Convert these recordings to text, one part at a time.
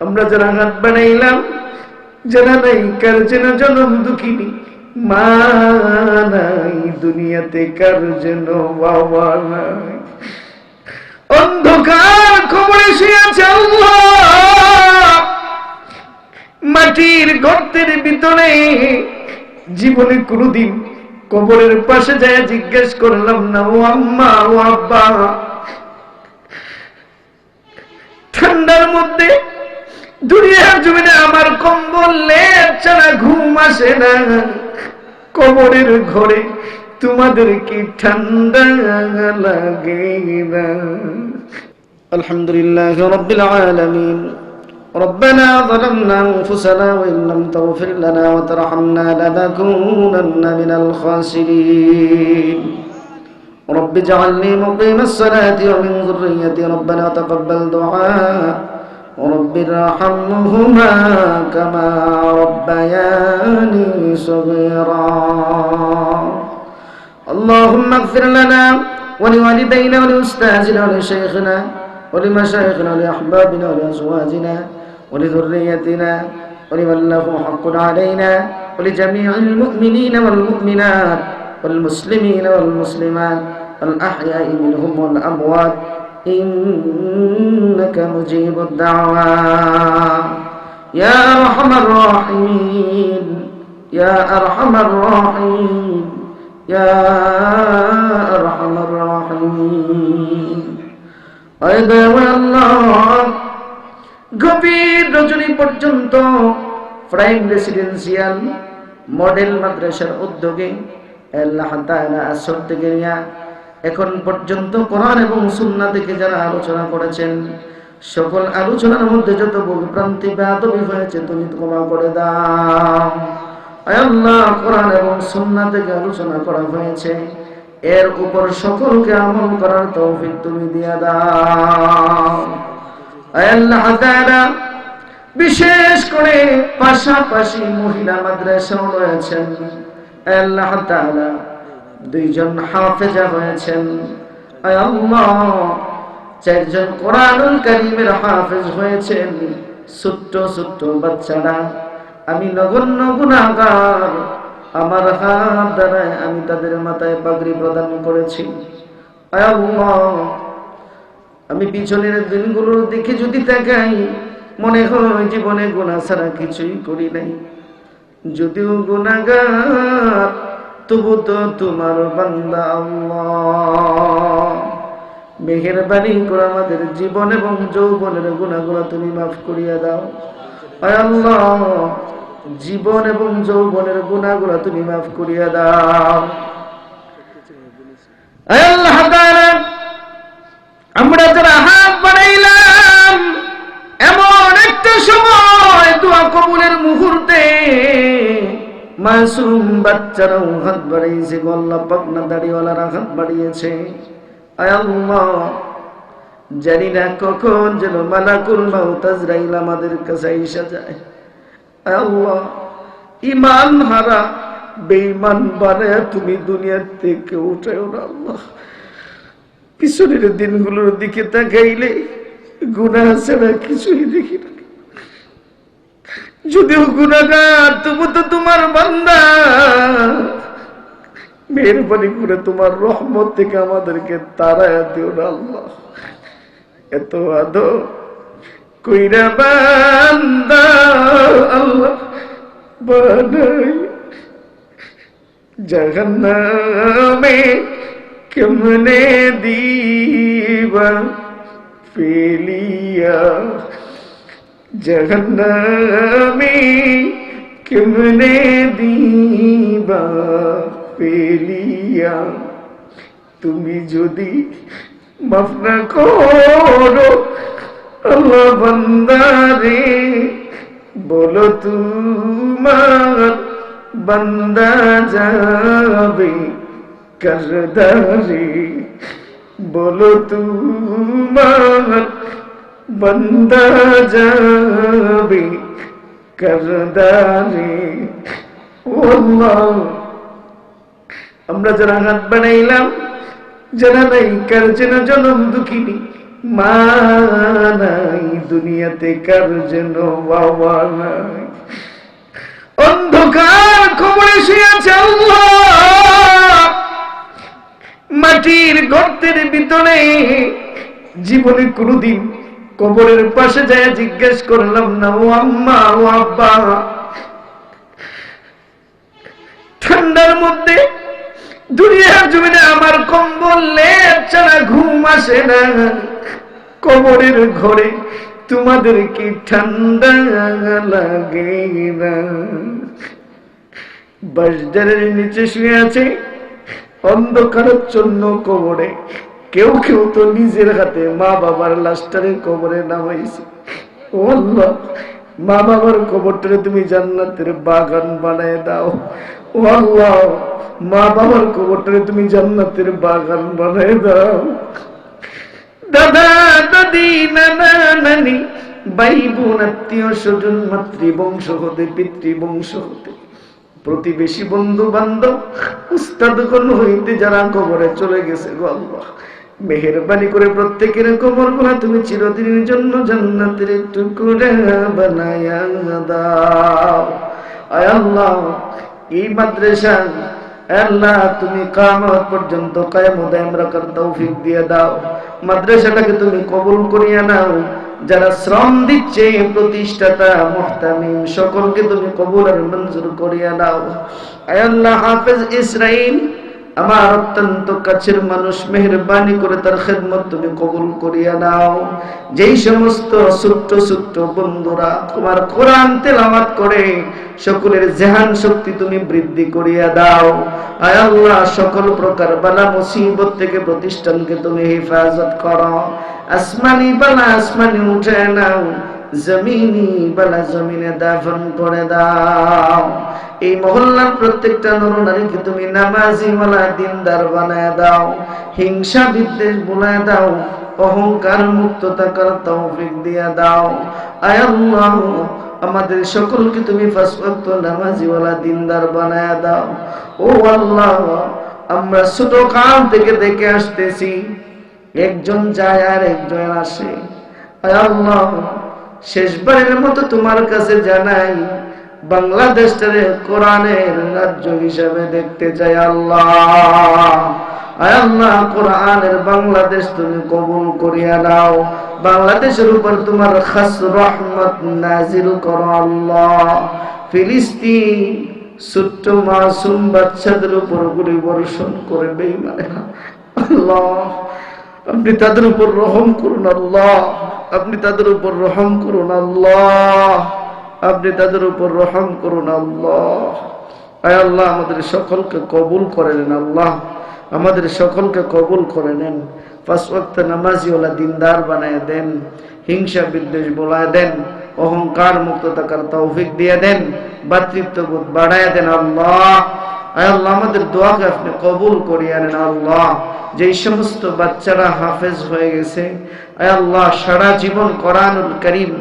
আমরা যারা হাত বানাইলাম, যারা নাই কার যেন জনম দুঃখিনী, মা নাই দুনিয়াতে কার যেন বাবা নাই। অন্ধকার খবরে শুয়েছে মাটির গর্তের ভিতরে জীবনে কোনদিন কবরের পাশে যায় জিজ্ঞেস করলাম, না ও আম্মা, ও আব্বা? ঠান্ডার মধ্যে দুনিয়ার জমিনে আমার কম্বল লেপ ছাড়া ঘুম আসে না কবরের ঘরে তোমাদের কি ঠান্ডা লাগে না আলহামদুলিল্লাহ রব্বিল আলামিন ربنا ظلمنا أنفسنا وإن لم تغفر لنا وترحمنا لنكونن من الخاسرين رب اجعلني مقيم الصلاة ومن ذريتي ربنا تقبل دعاء رب ارحمهما كما ربياني صغيرا. اللهم اغفر لنا ولوالدينا ولأستاذنا ولشيخنا ولمشايخنا ولأحبابنا ولأزواجنا ولذريتنا ولمن له حق علينا ولجميع المؤمنين والمؤمنات والمسلمين والمسلمات الأحياء منهم والأموات إنك مجيب الدعوات يا أرحم الراحمين يا أرحم الراحمين يا أرحم الراحمين أيضا الله গভীর রজনী পর্যন্ত প্রাইম রেসিডেন্সিয়াল মডেল মাদ্রাসার উদ্যোগে আল্লাহ তাআলা আসর থেকে নিয়ে এখন পর্যন্ত কোরআন এবং সুন্নাহ থেকে যারা আলোচনা করেছেন, সকল আলোচনার মধ্যে যত ভুলভ্রান্তি, বেয়াদবি হয়েছে, তুমি ক্ষমা করে দাও। আল্লাহ, কোরআন এবং সুন্নাহ থেকে আলোচনা করা হয়েছে। এর উপর সকলকে আমল করার তৌফিক তুমি দিয়ে দাও। আল্লাহ বিশেষ করে পাশাপাশি মহিলা মাদ্রাসাও রয়েছেন আল্লাহ তাআলা দুইজন হাফেজা হয়েছেন চারজন কোরআনুল কারীমের হাফেজ হয়েছেন। ছোট্ট ছোট্ট বাচ্চারা, আমি নগণ্য গুণাগার। আমার হাত দ্বারায় আমি তাদের মাথায় পাগড়ি প্রদান করেছি। আমি পিছনের দিনগুলোর দিকে যদি তাকাই, মনে হয় জীবনে গোনা ছাড়া কিছুই করি নাই। যদিও গুণাগার তবু তো তোমার বান্দা আল্লাহ। মেহেরবানি করে আমাদের জীবন এবং যৌবনের গুণাগুলো তুমি মাফ করিয়া দাও। জীবন এবং যৌবনের গুণাগুলো তুমি মাফ করিয়া দাও। আমরা যারা হাত বানাইলাম এমন একটা সময় দোয়া কবুলের মুহূর্তে মাসুম বাচ্চারাও হাত বাড়িয়েছে গল্লা পাকনা দাড়িওয়ালারা হাত বাড়িয়েছে। আল্লাহ, জানি না কখন যেন মালাকুল মাউত আজরাইল আমাদের কাছে এসে যায়। ইমান হারা, বেঈমান বানায় তুমি দুনিয়ার থেকে উঠাও না আল্লাহ। পিছনের দিনগুলোর দিকে তাকাইলে গুণা ছাড়া কিছুই দেখি না। যদিও গুণাগার তবু তো তোমার বান্দা। মেহরবানি করে তোমার রহমত থেকে আমাদেরকে তারায় দিও না আল্লাহ। এত আদো কইরা বান্দা, আল্লাহ বানাই জগন্নামে কেমনে দিবা ফেলিয়া জগন্নামে কেমনে দিবা পেলিয়া তুমি যদি মাফ না করো আল্লাহ বান্দারে বলো তোমার বান্দা যাবে কারদারে বলো তোমার বন্দা যাবে করদারে আল্লাহ আমরা যারা হাত বানাইলাম যারা নাই, কার যেন জনম দুঃখিনী? মা নাই, দুনিয়াতে কার যেন বাবা নাই। অন্ধকার কবরে শুয়েছে মাটির গর্তের ভিতরে জীবনে কোনোদিন কবরের পাশে যায় জিজ্ঞেস করলাম, না ও আম্মা, ও আব্বা? ঠান্ডার মধ্যে দুনিয়ার জমিনে আমার কম্বল লেপ ঘুম আসে না। কবরের ঘরে তোমাদের কি ঠান্ডা লাগে না? বাসদারের নিচে শুয়ে আছে অন্ধকারের জন্য কবরে কেউ কেউ তো নিজের হাতে মা বাবার লাস্টারে কবরে নামাইছে। আল্লাহ মা বাবার কবরটারে তুমি জান্নাতের বাগান বানায় দাও। ও মা বাবার কবরটারে তুমি জান্নাতের বাগান বানায় দাও। দাদা, দাদি, নানা, নানি ভাই বোন আত্মীয় স্বজন, মাতৃবংশ হতে, পিতৃবংশ হতে, প্রতিবেশী বন্ধু বান্ধব উস্তাদগণ হইতে যারা কবরে চলে গেছে গো আল্লাহ। মেহরবানি করে প্রত্যেকের কবরগুলা তুমি চিরদিনের জন্য জান্নাতের টুকুরা বানায়া দাও। আল্লাহ, এই মাদ্রাসা আল্লাহ তুমি কামত পর্যন্ত কায়াম দায়াম রাখার তৌফিক দিয়ে দাও। মাদ্রাসাটাকে তুমি কবুল করিয়া নাও। যারা শ্রম দিচ্ছে, প্রতিষ্ঠাতা, মুহতামিম, সকলকে তুমি কবুল আর মঞ্জুর করিয়া দাও। আয় আল্লাহ, হাফেজ ইসরাইল আমার অত্যন্ত কাছের মানুষ মেহরবানি করে তার খেদমত তুমি কবুল করিয়া নাও। যেই সমস্ত ছোট্ট ছোট্ট বন্ধুরা তোমার কোরআন তেলাওয়াত করে, সকলের জেহান শক্তি তুমি বৃদ্ধি করিয়া দাও। আয় সকল প্রকার বালা মুসিবত থেকে প্রতিষ্ঠানকে তুমি হেফাজত করো। আসমানি বালা আসমানি উঠে নাও, জমিনি বালা জমিনে দাফন করে দাও। এই মহল্লার প্রত্যেকটা নরনারীকে তুমি নামাজি ওয়ালা দিনদার বানায় দাও, হিংসা বিদ্বেষ বুলায় দাও, অহংকার মুক্ত থাকার তৌফিক দিয়া দাও। আয় আল্লাহ, আমাদের সকলকে তুমি ফাসওয়াক্ত নামাজি ওয়ালা দিনদার বানায় দাও। ও আল্লাহ, আমরা ছোট কাল থেকে দেখে আসতেছি, একজন যায় আর একজন আসে। আল্লাহ, শেষবারের মতো তোমার কাছে জানাই বাংলাদেশটারে কোরআনের রাজ্য হিসাবে দেখতে চাই আল্লাহ। কোরআনের বাংলাদেশ তুমি কবুল করিয়া নাও। বাংলাদেশের উপর তোমার খাস রহমত নাজিল করো আল্লাহ। ফিলিস্তিন ছোট্ট মাসুম বাচ্চাদের উপর গুলি বর্ষণ করে আল্লাহ, আপনি তাদের উপর রহম করুন আল্লাহ। আপনি তাদের উপর রহম করুন আল্লাহ। আপনি তাদের উপর রহম করুন, আল্লাহ। আয় আল্লাহ, আমাদের সকলকে কবুল করে নেন, আল্লাহ। আমাদের সকলকে কবুল করে নেন। পাঁচ ওয়াক্ত নামাজিওয়ালা দিনদার বানায় দেন, হিংসা বিদ্বেষ বলায় দেন, অহংকার মুক্ত থাকার তৌফিক দিয়ে দেন, ভাতৃত্ববোধ বাড়ায় দেন, আল্লাহ। আয় আল্লাহ, আমাদের দোয়াকে আপনি কবুল করিয়ে নেন, আল্লাহ। যেই সমস্ত বাচ্চারা হাফেজ হয়ে গেছে, আয় আল্লাহ, সারা জীবন কোরআনুল করিম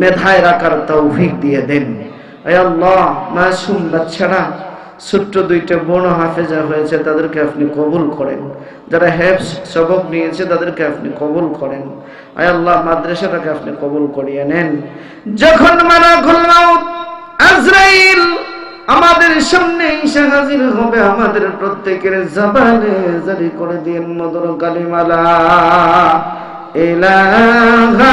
মেধায় রাখার তৌফিক দিয়ে দেন। আল্লাহ, মাসুম বাচ্চারা, ছোট্ট দুইটা বড় হাফেজা হয়েছে, তাদেরকে আপনি কবুল করেন। যারা হেফস সবক নিয়েছে, তাদেরকে আপনি কবুল করেন। আয় আল্লাহ, মাদ্রাসাটাকে আপনি কবুল করিয়ে নেন। যখন মারা খুললাম আজরাইল আমাদের সামনে এসে হাজির হবে, আমাদের প্রত্যেকের জবানে জারি করে দিন মধুর কালিমালা। ইলাহা